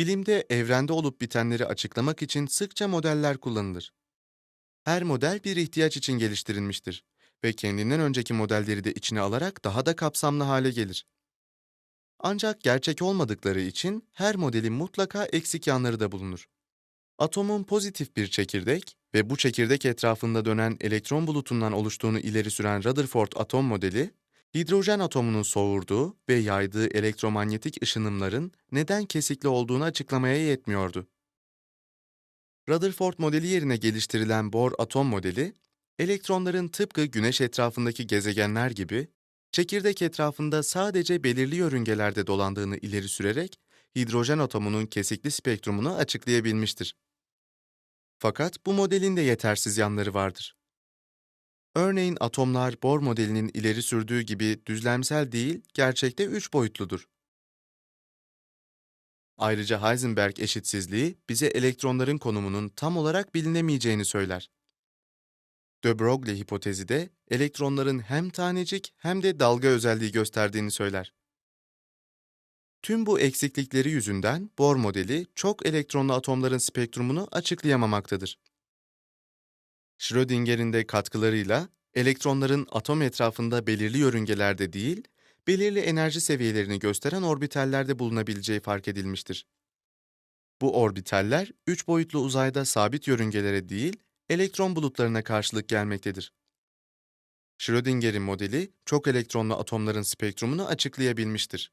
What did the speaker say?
Bilimde evrende olup bitenleri açıklamak için sıkça modeller kullanılır. Her model bir ihtiyaç için geliştirilmiştir ve kendinden önceki modelleri de içine alarak daha da kapsamlı hale gelir. Ancak gerçek olmadıkları için her modelin mutlaka eksik yanları da bulunur. Atomun pozitif bir çekirdek ve bu çekirdek etrafında dönen elektron bulutundan oluştuğunu ileri süren Rutherford atom modeli, hidrojen atomunun soğurduğu ve yaydığı elektromanyetik ışınımların neden kesikli olduğunu açıklamaya yetmiyordu. Rutherford modeli yerine geliştirilen Bohr atom modeli, elektronların tıpkı Güneş etrafındaki gezegenler gibi çekirdek etrafında sadece belirli yörüngelerde dolandığını ileri sürerek hidrojen atomunun kesikli spektrumunu açıklayabilmiştir. Fakat bu modelin de yetersiz yanları vardır. Örneğin atomlar Bohr modelinin ileri sürdüğü gibi düzlemsel değil, gerçekte üç boyutludur. Ayrıca Heisenberg eşitsizliği bize elektronların konumunun tam olarak bilinemeyeceğini söyler. De Broglie hipotezi de elektronların hem tanecik hem de dalga özelliği gösterdiğini söyler. Tüm bu eksiklikleri yüzünden Bohr modeli çok elektronlu atomların spektrumunu açıklayamamaktadır. Schrödinger'in de katkılarıyla elektronların atom etrafında belirli yörüngelerde değil, belirli enerji seviyelerini gösteren orbitallerde bulunabileceği fark edilmiştir. Bu orbitaller, üç boyutlu uzayda sabit yörüngelere değil, elektron bulutlarına karşılık gelmektedir. Schrödinger'in modeli, çok elektronlu atomların spektrumunu açıklayabilmiştir.